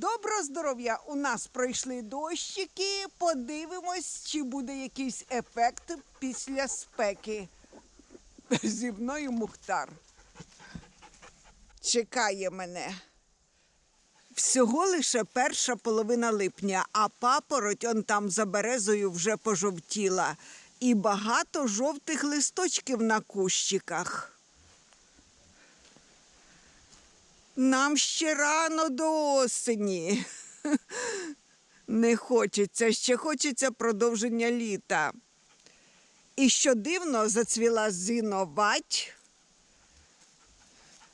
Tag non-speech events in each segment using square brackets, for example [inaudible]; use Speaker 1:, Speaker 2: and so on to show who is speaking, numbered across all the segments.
Speaker 1: Доброго здоров'я! У нас пройшли дощики. Подивимось, чи буде якийсь ефект після спеки. Зі мною Мухтар. Чекає мене. Всього лише перша половина липня, а папороть он там за березою вже пожовтіла. І багато жовтих листочків на кущиках. Нам ще рано до осені. Не хочеться, ще хочеться продовження літа. І що дивно, зацвіла зіновать.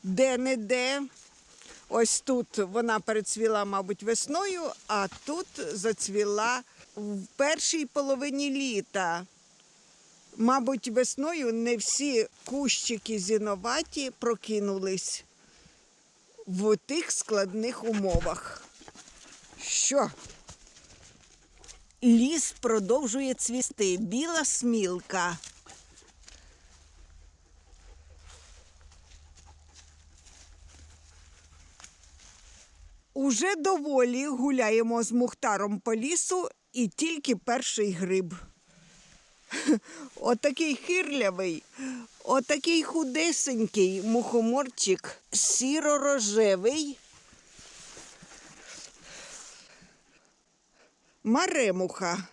Speaker 1: Де-не-де. Ось тут вона перецвіла, мабуть, весною, а тут зацвіла в першій половині літа. Мабуть, весною не всі кущики зіноваті прокинулись в тих складних умовах. Що? Ліс продовжує цвісти. Біла смілка. Уже доволі гуляємо з Мухтаром по лісу і тільки перший гриб. [laughs] Отакий хирлявий, отакий худесенький мухоморчик, сіро-рожевий. Маремуха.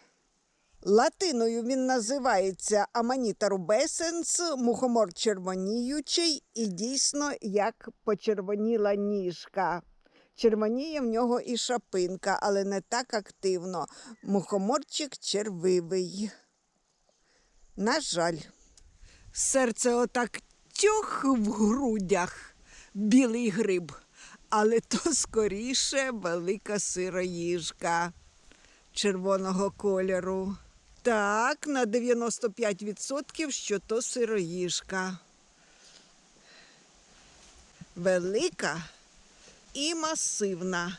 Speaker 1: Латиною він називається Аманіта рубесенс, мухомор червоніючий і дійсно як почервоніла ніжка. Червоніє в нього і шапинка, але не так активно. Мухоморчик червивий. На жаль, серце отак тьох в грудях, білий гриб, але то скоріше велика сироїжка червоного кольору. Так, на 95% що то сироїжка. Велика і масивна.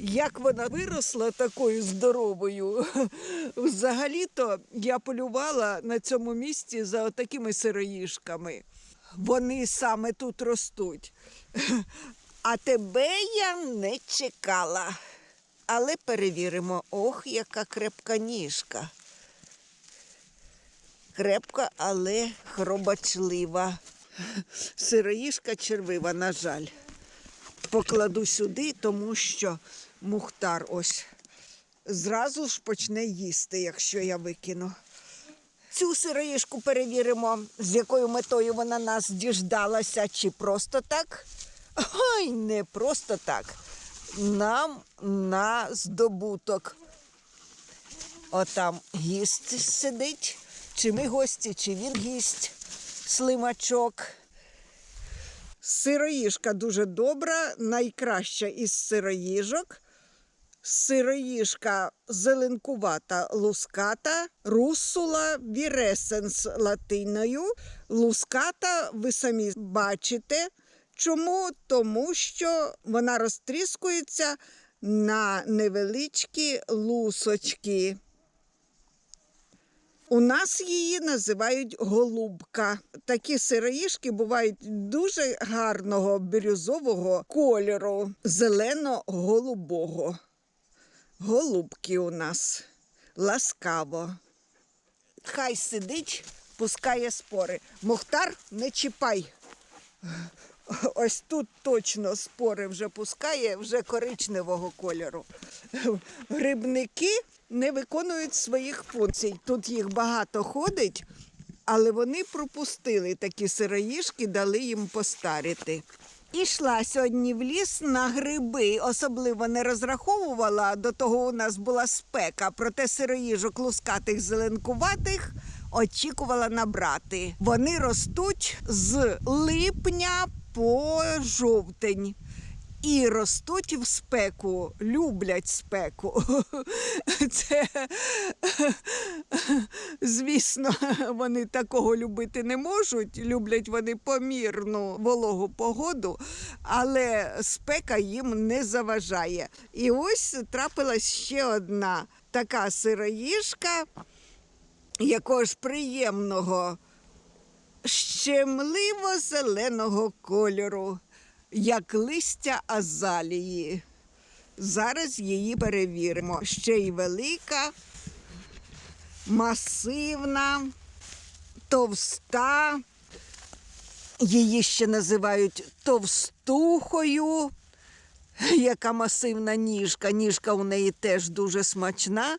Speaker 1: Як вона виросла такою здоровою. [laughs] Взагалі-то я полювала на цьому місці за отакими сироїжками. Вони саме тут ростуть. А тебе я не чекала. Але перевіримо. Ох, яка крепка ніжка. Крепка, але хробачлива. Сироїжка червива, на жаль покладу сюди, тому що мухтар ось зразу ж почне їсти, якщо я викину. Цю сироїшку перевіримо, з якою метою вона нас діждалася, чи просто так. Ой, не просто так. Нам на здобуток. Отам гість сидить, чи ми гості, чи він гість, слимачок. Сироїжка дуже добра, найкраща із сироїжок. Сироїжка зеленкувата луската, русула віресенс латиною. Луската ви самі бачите. Чому? Тому що вона розтріскується на невеличкі лусочки. У нас її називають голубка. Такі сироїшки бувають дуже гарного бірюзового кольору, зелено-голубого. Голубки у нас ласкаво. Хай сидить, пускає спори. Мухтар, не чіпай. Ось тут точно спори вже пускає, вже коричневого кольору. Грибники не виконують своїх функцій. Тут їх багато ходить, але вони пропустили такі сироїшки, дали їм постаріти. Ішла сьогодні в ліс на гриби, особливо не розраховувала, до того у нас була спека, проте сироїжок лускатих зеленкуватих очікувала набрати. Вони ростуть з липня по жовтень. І ростуть в спеку, люблять спеку. [laughs] Це, [laughs] звісно, вони такого любити не можуть. Люблять вони помірну вологу погоду, але спека їм не заважає. І ось трапилась ще одна така сироїжка, якого ж приємного, щемливо зеленого кольору як листя азалії. Зараз її перевіримо. Ще й велика, масивна, товста. Її ще називають товстухою. Яка масивна ніжка. Ніжка у неї теж дуже смачна,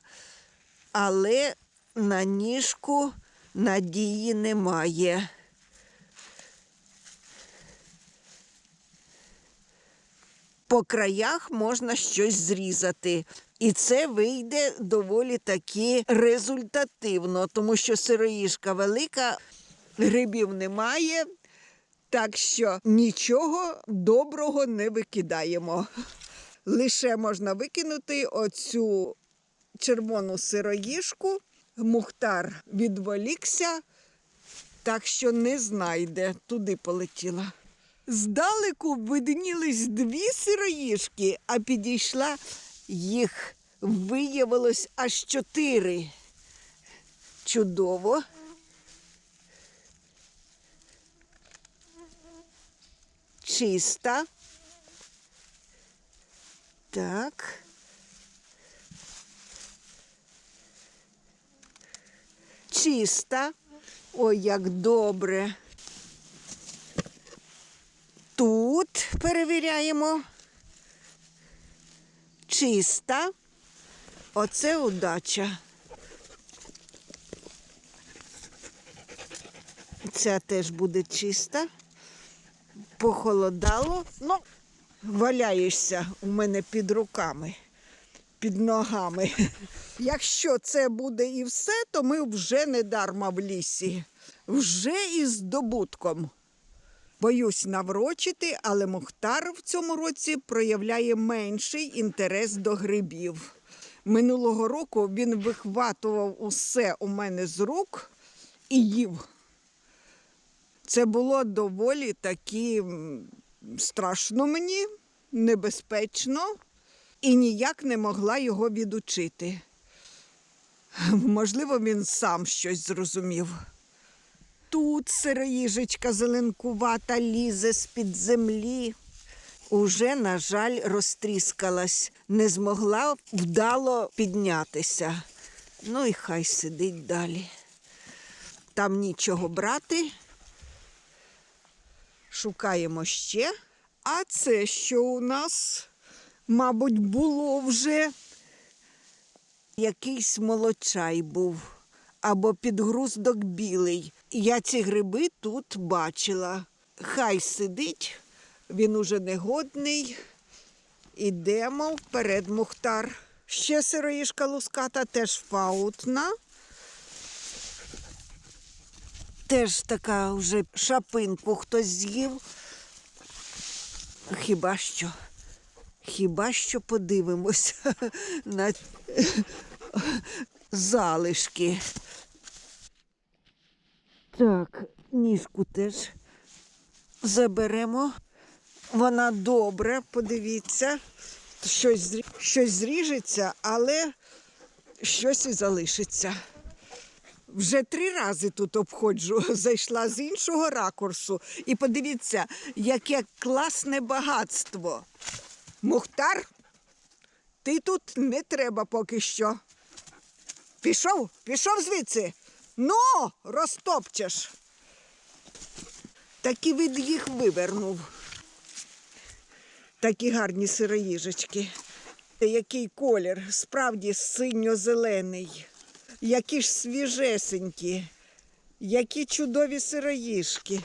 Speaker 1: але на ніжку надії немає. По краях можна щось зрізати. І це вийде доволі таки результативно, тому що сироїжка велика, грибів немає, так що нічого доброго не викидаємо. Лише можна викинути оцю червону сироїжку. Мухтар відволікся, так що не знайде. Туди полетіла. Здалеку виднілись дві сироїжки, а підійшла їх виявилось аж чотири. Чудово. Чиста. Так. Чиста. Ой, як добре. Тут перевіряємо. Чиста. Оце удача. Ця теж буде чиста. Похолодало. Ну, валяєшся у мене під руками, під ногами. Якщо це буде і все, то ми вже не дарма в лісі, вже із здобутком. Боюсь наврочити, але Мухтар в цьому році проявляє менший інтерес до грибів. Минулого року він вихватував усе у мене з рук і їв. Це було доволі таки страшно мені, небезпечно, і ніяк не могла його відучити. Можливо, він сам щось зрозумів. Тут сироїжечка зеленкувата лізе з-під землі. Уже, на жаль, розтріскалась, не змогла вдало піднятися. Ну і хай сидить далі. Там нічого брати. Шукаємо ще. А це що у нас, мабуть, було вже якийсь молочай був або підгруздок білий. Я ці гриби тут бачила. Хай сидить, він уже негодний. Ідемо вперед, Мухтар. Ще сироїшка луската, теж фаутна. Теж така вже шапинку хтось з'їв. Хіба що? Хіба що подивимось [laughs] на залишки. Так, ніжку теж заберемо. Вона добре, подивіться. Щось, щось зріжеться, але щось і залишиться. Вже три рази тут обходжу, [laughs] зайшла з іншого ракурсу. І подивіться, яке класне багатство. Мухтар, ти тут не треба поки що. Пішов, пішов звідси. Ну, розтопчеш. Таки від їх вивернув. Такі гарні сироїжечки. Який колір, справді синьо-зелений. Які ж свіжесенькі, які чудові сироїжки.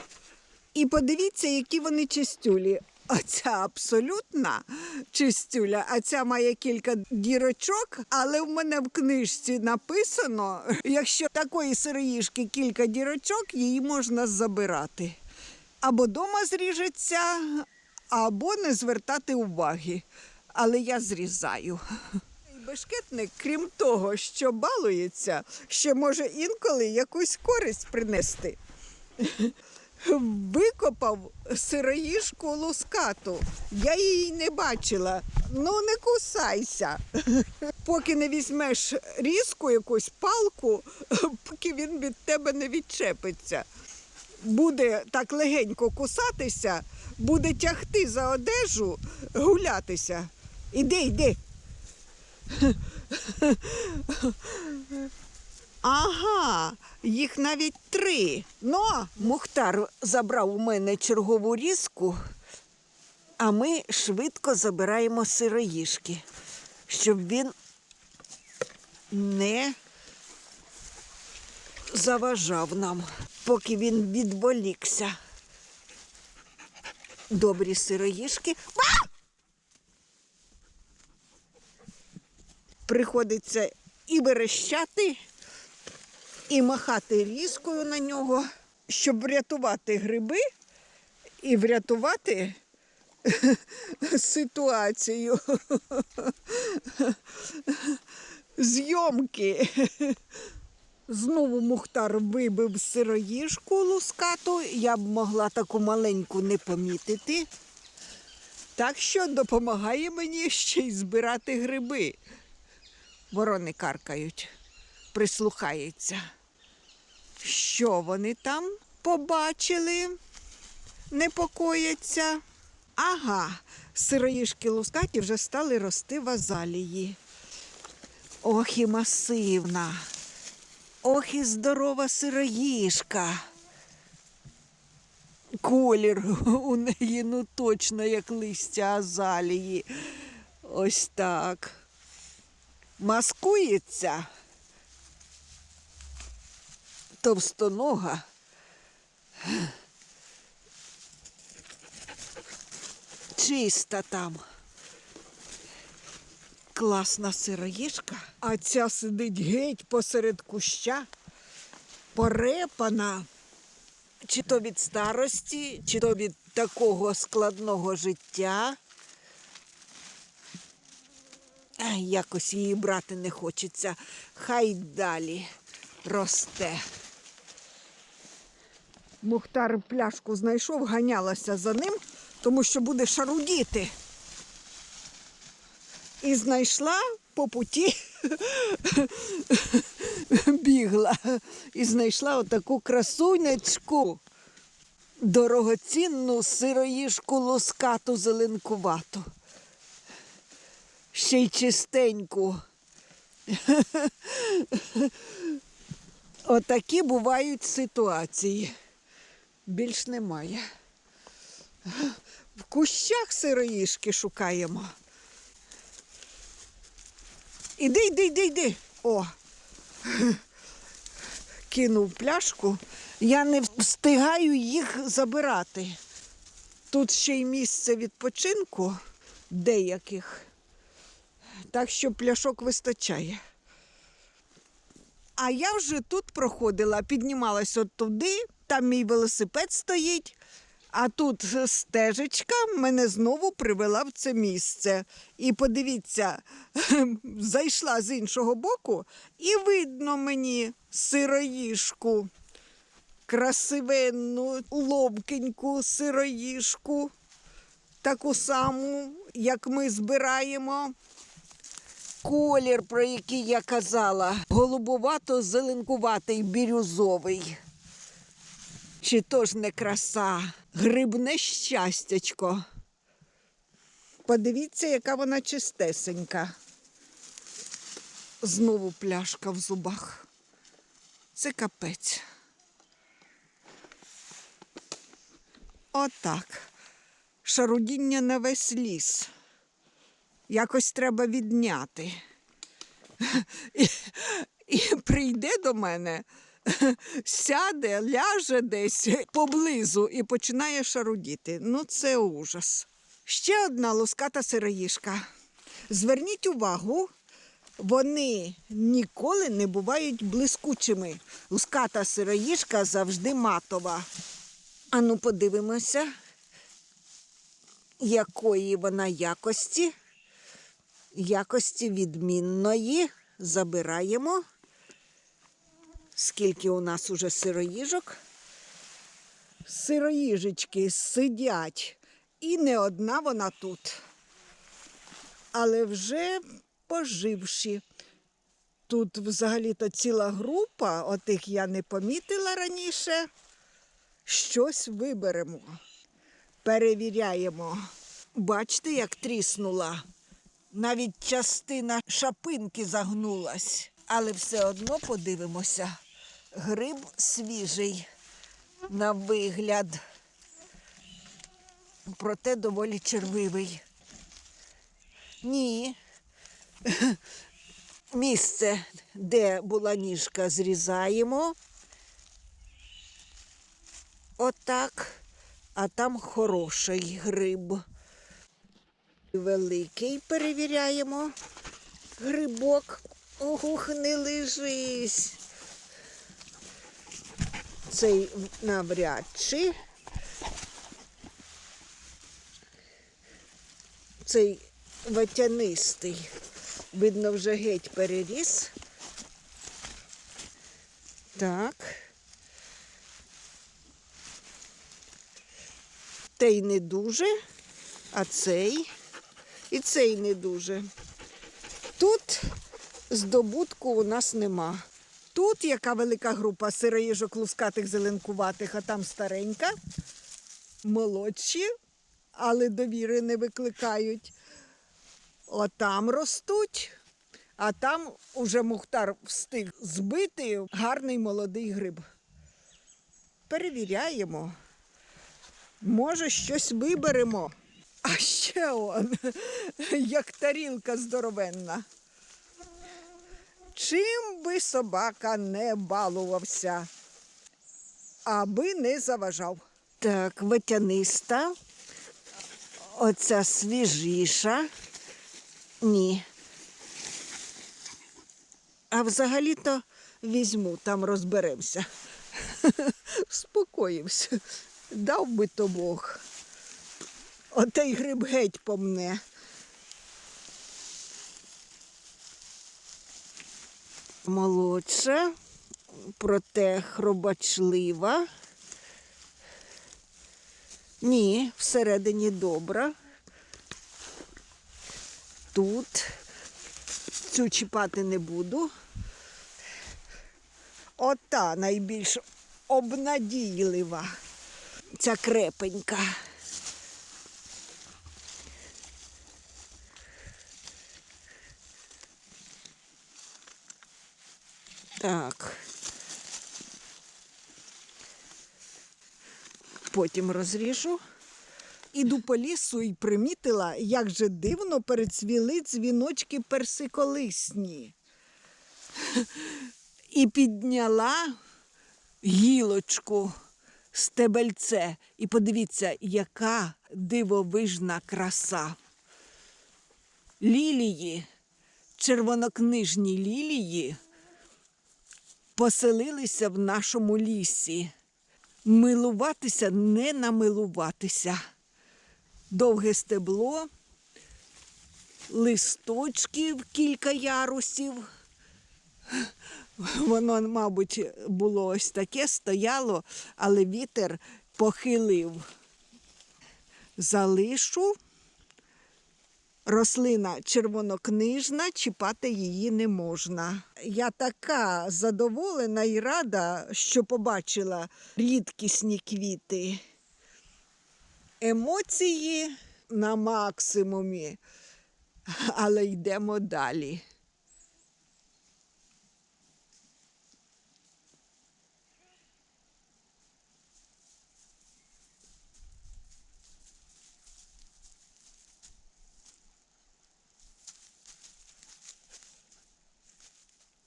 Speaker 1: І подивіться, які вони чистюлі. Оця абсолютна чистюля, а ця має кілька дірочок, але в мене в книжці написано, якщо такої сироїжки кілька дірочок, її можна забирати. Або дома зріжеться, або не звертати уваги. Але я зрізаю. Бешкетник, крім того, що балується, ще може інколи якусь користь принести. Викопав сироїжку лускату. Я її не бачила. Ну не кусайся. Поки не візьмеш різку якусь палку, поки він від тебе не відчепиться. Буде так легенько кусатися, буде тягти за одежу, гулятися. Іди, іди. Ага, їх навіть три. Ну, Мухтар забрав у мене чергову різку, а ми швидко забираємо сироїшки, щоб він не заважав нам, поки він відволікся. Добрі сироїшки. А! Приходиться і верещати, і махати різкою на нього, щоб врятувати гриби і врятувати ситуацію зйомки. Знову Мухтар вибив сироїжку лускату. Я б могла таку маленьку не помітити. Так що допомагає мені ще й збирати гриби. Ворони каркають, прислухаються. Що вони там побачили? Непокояться. Ага, сироїжки лускаті вже стали рости в азалії. Ох і масивна. Ох і здорова сироїжка. Колір у неї ну точно як листя азалії. Ось так. Маскується. Товстонога. Чиста там. Класна сироїжка, а ця сидить геть посеред куща, порепана, чи то від старості, чи то від такого складного життя. Якось її брати не хочеться. Хай далі росте. Мухтар пляшку знайшов, ганялася за ним, тому що буде шарудіти. І знайшла по путі, бігла і знайшла отаку красунечку, дорогоцінну сироїжку лускату зеленкувату. Ще й чистеньку. Отакі бувають ситуації. Більш немає. В кущах сироїшки шукаємо. Іди, йди, йди, йди. О. Кинув пляшку. Я не встигаю їх забирати. Тут ще й місце відпочинку деяких. Так що пляшок вистачає. А я вже тут проходила, піднімалась от туди, там мій велосипед стоїть, а тут стежечка мене знову привела в це місце. І подивіться, [laughs] зайшла з іншого боку, і видно мені сироїшку, красивенну, ловкеньку сироїшку, таку саму, як ми збираємо. Колір, про який я казала, голубувато-зеленкуватий бірюзовий. Чи то ж не краса, грибне щастячко. Подивіться, яка вона чистесенька. Знову пляшка в зубах. Це капець. Отак. Шарудіння на весь ліс. Якось треба відняти. [laughs] І, і прийде до мене, [laughs] сяде, ляже десь поблизу і починає шарудіти. Ну, це ужас. Ще одна луската сироїшка. Зверніть увагу, вони ніколи не бувають блискучими. Луската сироїшка завжди матова. Ану, подивимося, якої вона якості. Якості відмінної забираємо. Скільки у нас уже сироїжок? Сироїжечки сидять. І не одна вона тут. Але вже поживші. Тут взагалі-то ціла група, отих я не помітила раніше. Щось виберемо, перевіряємо. Бачите, як тріснула Навіть частина шапинки загнулась. Але все одно подивимося. Гриб свіжий на вигляд. Проте доволі червивий. Ні. [laughs] Місце, де була ніжка, зрізаємо. Отак. А там хороший гриб. Великий перевіряємо. Грибок. Ох, не лежись. Цей навряд чи. Цей ватянистий. Видно, вже геть переріс. Так. Той не дуже, а цей і цей не дуже. Тут здобутку у нас нема. Тут яка велика група сироїжок лускатих зеленкуватих, а там старенька, молодші, але довіри не викликають. Отам ростуть, а там уже Мухтар встиг збити гарний молодий гриб. Перевіряємо. Може, щось виберемо. А ще он, як тарілка здоровенна. Чим би собака не балувався, аби не заважав. Так, витяниста. Оця свіжіша. Ні. А взагалі-то візьму, там розберемося. [laughs] Спокоївся. Дав би то Бог. Отей гриб геть помне. Молодша, проте хробачлива. Ні, всередині добра. Тут цю чіпати не буду. Ота найбільш обнадійлива. Ця крепенька. Так. Потім розріжу. Іду по лісу і примітила, як же дивно перецвіли дзвіночки персиколисні. І підняла гілочку стебельце. І подивіться, яка дивовижна краса. Лілії, червонокнижні лілії поселилися в нашому лісі. Милуватися, не намилуватися. Довге стебло, листочків кілька ярусів. Воно, мабуть, було ось таке, стояло, але вітер похилив. Залишу. Рослина червонокнижна, чіпати її не можна. Я така задоволена і рада, що побачила рідкісні квіти. Емоції на максимумі, але йдемо далі.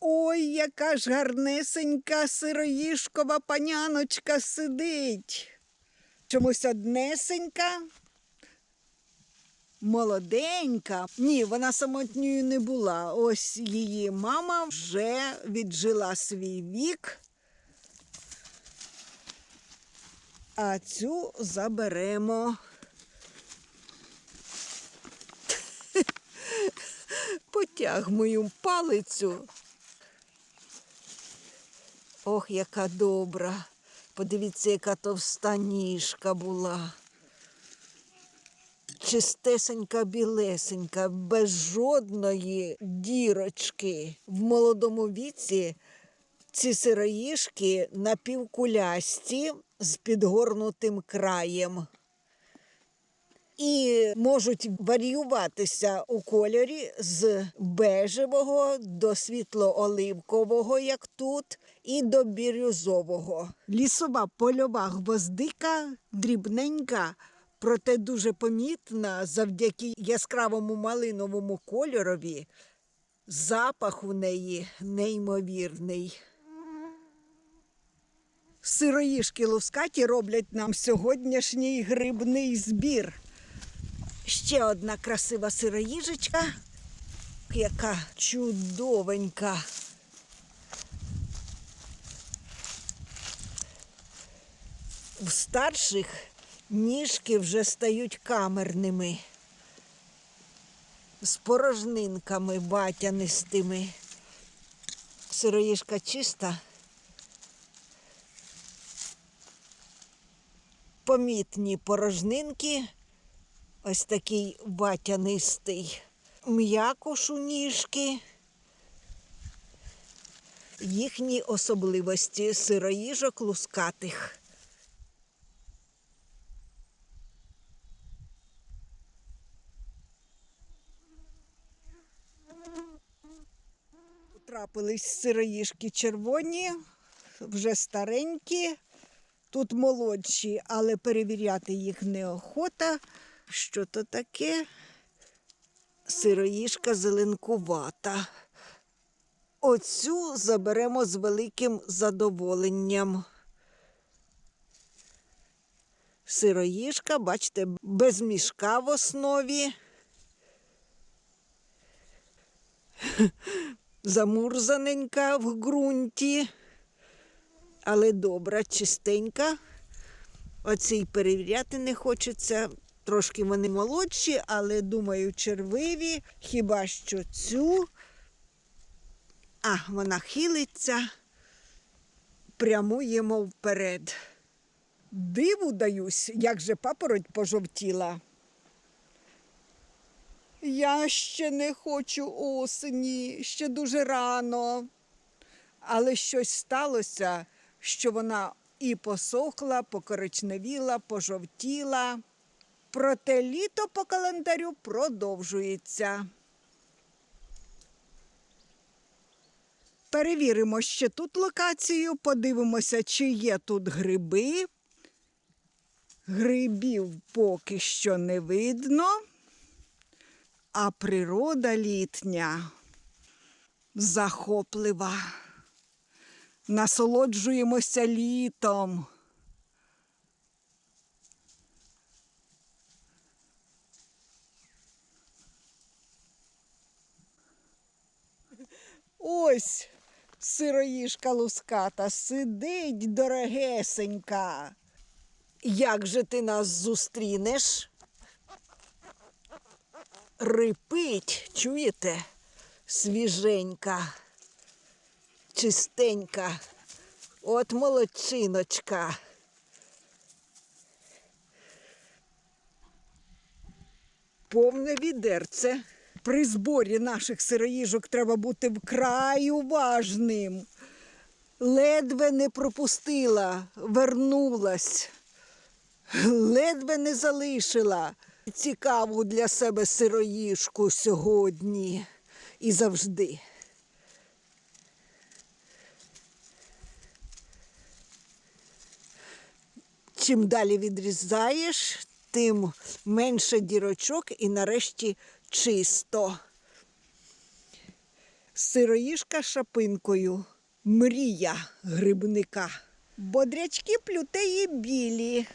Speaker 1: Ой, яка ж гарнесенька сироїшкова паняночка сидить. Чомусь однесенька, молоденька. Ні, вона самотньою не була. Ось її мама вже віджила свій вік. А цю заберемо. [laughs] Потяг мою палицю. Ох, яка добра. Подивіться, яка товста ніжка була. Чистесенька, білесенька, без жодної дірочки. В молодому віці ці сироїшки напівкулясті з підгорнутим краєм. І можуть варіюватися у кольорі з бежевого до світло-оливкового, як тут, і до бірюзового. Лісова польова гвоздика дрібненька, проте дуже помітна завдяки яскравому малиновому кольорові. Запах у неї неймовірний. Сироїшки лускаті роблять нам сьогоднішній грибний збір. Ще одна красива сироїжечка, яка чудовенька. В старших ніжки вже стають камерними, з порожнинками батянистими. Сироїжка чиста. помітні порожнинки, ось такий батянистий м'якош у ніжки. Їхні особливості сироїжок лускатих. Трапились сироїжки червоні, вже старенькі. Тут молодші, але перевіряти їх неохота. Що то таке? Сироїжка зеленкувата. Оцю заберемо з великим задоволенням. Сироїжка, бачите, без мішка в основі. [laughs] Замурзаненька в ґрунті але добра, чистенька. Оцій перевіряти не хочеться. Трошки вони молодші, але думаю, червиві. Хіба що цю. А, вона хилиться, прямуємо вперед. Диву даюсь, як же папороть пожовтіла. Я ще не хочу осені, ще дуже рано. Але щось сталося що вона і посохла, покоричневіла, пожовтіла. Проте літо по календарю продовжується. Перевіримо ще тут локацію, подивимося, чи є тут гриби. Грибів поки що не видно, а природа літня захоплива. Насолоджуємося літом. Ось сироїшка луската сидить дорогесенька. Як же ти нас зустрінеш? Рипить, чуєте? Свіженька чистенька. От молодчиночка. Повне відерце. При зборі наших сироїжок треба бути вкрай уважним. Ледве не пропустила, вернулась, ледве не залишила цікаву для себе сироїжку сьогодні і завжди. Чим далі відрізаєш, тим менше дірочок і нарешті чисто. Сироїжка шапинкою. Мрія грибника. Бодрячки плютеї білі.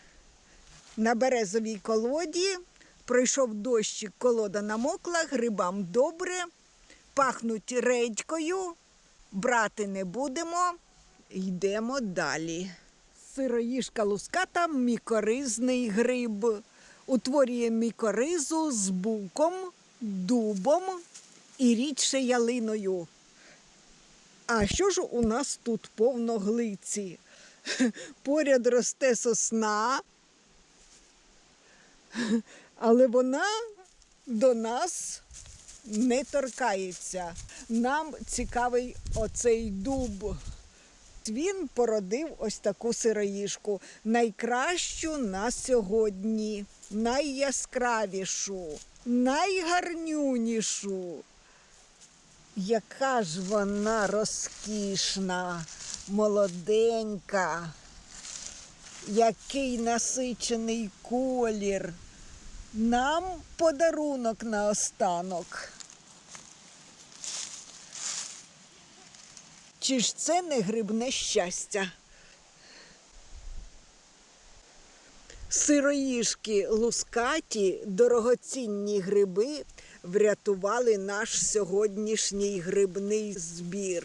Speaker 1: На березовій колоді пройшов дощик, колода намокла, грибам добре, пахнуть редькою, брати не будемо, йдемо далі. Сироїжка луската мікоризний гриб. Утворює мікоризу з буком, дубом і рідше ялиною. А що ж у нас тут повно глиці? [laughs] Поряд росте сосна, [laughs] але вона до нас не торкається. Нам цікавий оцей дуб. Він породив ось таку сироїжку, найкращу на сьогодні. Найяскравішу, найгарнюнішу. Яка ж вона розкішна, молоденька, який насичений колір. Нам подарунок наостанок. Чи ж це не грибне щастя? Сироїжки лускаті, дорогоцінні гриби врятували наш сьогоднішній грибний збір.